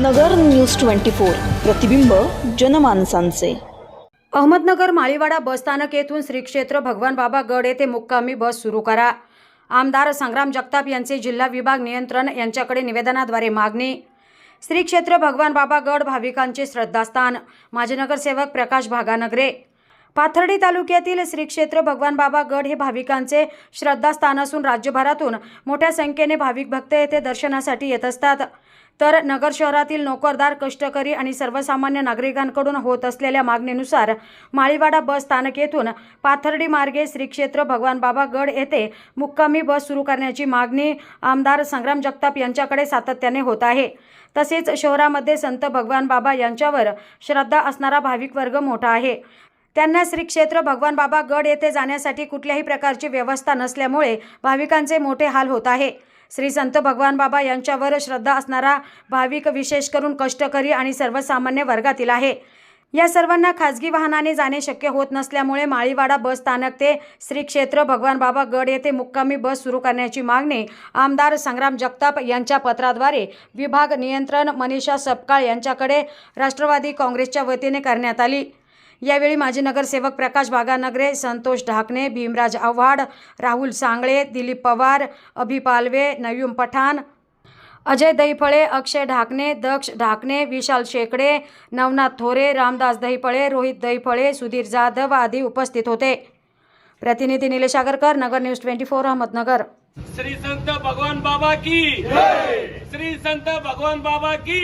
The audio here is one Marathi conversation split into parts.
नगर न्यूज ट्वेंटी फोर. प्रतिबिंब जनमानसांचे. अहमदनगर माळीवाडा बसस्थानक येथून श्री क्षेत्र भगवान बाबा गड येथे मुक्कामी बस सुरू करा. आमदार संग्राम जगताप यांचे जिल्हा विभाग नियंत्रण यांच्याकडे निवेदनाद्वारे मागणी. श्री क्षेत्र भगवान बाबा गड भाविकांचे श्रद्धास्थान. माजी नगरसेवक प्रकाश भागानगरे. पाथर्डी तालुक्यातील श्री क्षेत्र भगवान बाबा गड हे भाविकांचे श्रद्धास्थान असून राज्यभरातून मोठ्या संख्येने भाविक भक्त येथे दर्शनासाठी येत असतात. तर नगर शहरातील नोकरदार कष्टकरी आणि सर्वसामान्य नागरिकांकडून होत असलेल्या मागणीनुसार माळीवाडा बस स्थानक येथून पाथर्डी मार्गे श्री क्षेत्र भगवान बाबा गड येथे मुक्कामी बस सुरू करण्याची मागणी आमदार संग्राम जगताप यांच्याकडे सातत्याने होत आहे. तसेच शहरामध्ये संत भगवान बाबा यांच्यावर श्रद्धा असणारा भाविक वर्ग मोठा आहे. त्यांना श्री क्षेत्र भगवान बाबा गड येथे जाण्यासाठी कुठल्याही प्रकारची व्यवस्था नसल्यामुळे भाविकांचे मोठे हाल होत आहे. श्री संत भगवान बाबा यांच्यावर श्रद्धा असणारा भाविक विशेष करून कष्टकरी आणि सर्वसामान्य वर्गातील आहे. या सर्वांना खाजगी वाहनाने जाणे शक्य होत नसल्यामुळे माळीवाडा बस स्थानक ते श्री क्षेत्र भगवान बाबा गड येथे मुक्कामी बस सुरू करण्याची मागणी आमदार संग्राम जगताप यांच्या पत्राद्वारे विभाग नियंत्रण मनीषा सपकाळ यांच्याकडे राष्ट्रवादी काँग्रेसच्या वतीने करण्यात आली. यावेळी माजी नगरसेवक प्रकाश बागानगरे संतोष ढाकणे भीमराज आव्हाड राहुल सांगळे दिलीप पवार अभि पालवे नयूम पठाण अजय दहीफळे अक्षय ढाकणे दक्ष ढाकणे विशाल शेकडे नवनाथ थोरे रामदास दहीफळे रोहित दहीफळे सुधीर जाधव आदी उपस्थित होते. प्रतिनिधी Nilesh Agarkar Nagar news twenty four Ahmednagar. Shri Sant Bhagwan Baba की श्री संत भगवान बाबा की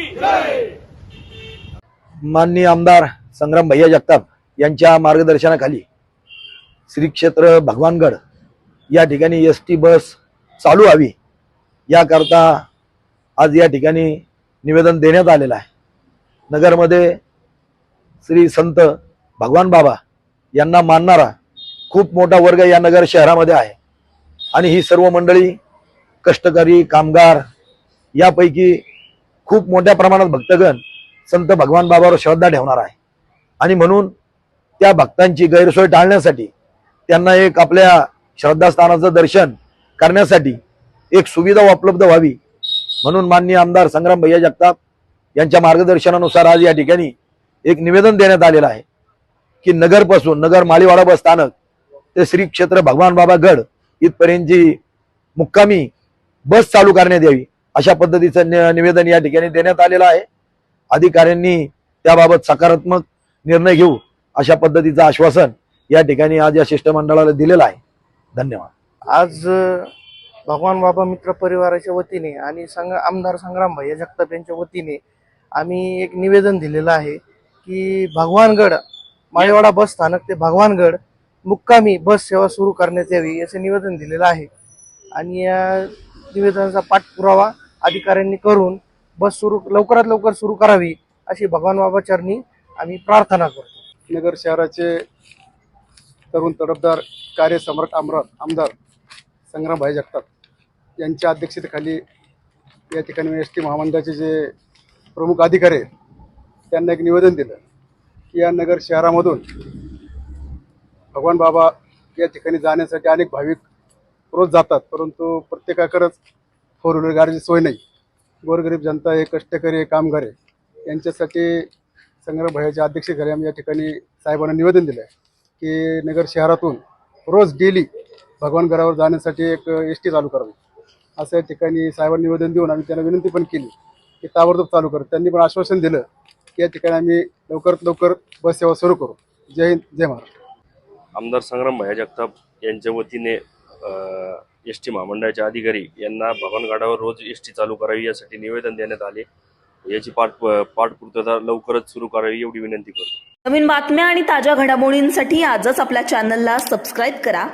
माननीय आमदार संग्राम भैया जगताप यांच्या मार्गदर्शनाखाली श्री क्षेत्र भगवानगड या ठिकाणी एस टी बस चालू व्हावी याकरता आज या ठिकाणी निवेदन देण्यात आलेलं आहे. नगरमध्ये श्री संत भगवान बाबा यांना मानणारा खूप मोठा वर्ग या नगर शहरामध्ये आहे. आणि ही सर्व मंडळी कष्टकरी कामगार यापैकी खूप मोठ्या प्रमाणात भक्तगण संत भगवान बाबावर श्रद्धा ठेवणार आहे. आणि म्हणून त्या भक्तांची गैरसोय टाळण्यासाठी त्यांना एक आपल्या श्रद्धास्थानाचं दर्शन करण्यासाठी एक सुविधा उपलब्ध व्हावी म्हणून माननीय आमदार संग्राम भैया जगताप यांच्या मार्गदर्शनानुसार आज या ठिकाणी एक निवेदन देण्यात आलेलं आहे की नगरपासून नगर माळीवाडा बस स्थानक ते श्री क्षेत्र भगवान बाबा गड इथपर्यंतची मुक्कामी बस चालू करण्यात यावी अशा पद्धतीचं निवेदन या ठिकाणी देण्यात आलेलं आहे. अधिकाऱ्यांनी त्याबाबत सकारात्मक निर्णय घेऊ अशा पद्धतीचं आश्वासन या ठिकाणी आज या शिष्टमंडळाला दिलेलं आहे. धन्यवाद. आज भगवान बाबा मित्र परिवाराच्या वतीने आणि संग आमदार संग्राम भैया जगताप यांच्या वतीने आम्ही एक निवेदन दिलेलं आहे की भगवानगड माळेवाडा बस स्थानक ते भगवानगड मुक्कामी बस सेवा सुरू करण्यात यावी असं निवेदन दिलेलं आहे. आणि या निवेदनाचा पाठपुरावा अधिकाऱ्यांनी करून बस सुरू लवकरात लवकर सुरू करावी अशी भगवान बाबा चरणी आम्ही प्रार्थना करतो. नगर शहराचे तरुण तडफदार कार्यसम्राट आमरा आमदार संग्रामभाई जगताप यांच्या अध्यक्षतेखाली या ठिकाणी एस टी महामंडळाचे जे प्रमुख अधिकारी आहेत त्यांना एक निवेदन दिलं की या नगर शहरामधून भगवान बाबा या ठिकाणी जाण्यासाठी अनेक भाविक रोज जातात परंतु प्रत्येकाकडंच फोर व्हीलर गाडीची सोय नाही. गोरगरीब जनता हे कष्टकरी कामगार आहे. यांच्यासाठी संग्राम अध्यक्ष अध्यक्षतेखाली आम्ही या ठिकाणी साहेबांना निवेदन दिलं आहे की नगर शहरातून रोज डेली भगवानगडावर जाण्यासाठी एक एस टी चालू करावी. असं या ठिकाणी साहेबांना निवेदन देऊन आम्ही त्यांना विनंती पण केली की ताबडतोब चालू करू. त्यांनी पण आश्वासन दिलं की या ठिकाणी आम्ही लवकरात लवकर बस सेवा सुरू करू. जय हिंद जय महाराष्ट्र. आमदार संग्राम भया जगताप यांच्या वतीने एस टी महामंडळाच्या अधिकारी यांना भगवानगडावर रोज एस टी चालू करावी यासाठी निवेदन देण्यात आले. याची पाठ पाठपूर्तता लवकरच सुरू करावी एवढी विनंती करतो. नवीन बातम्या आणि ताज्या घडामोडींसाठी आजच आपल्या चॅनलला सबस्क्राईब करा.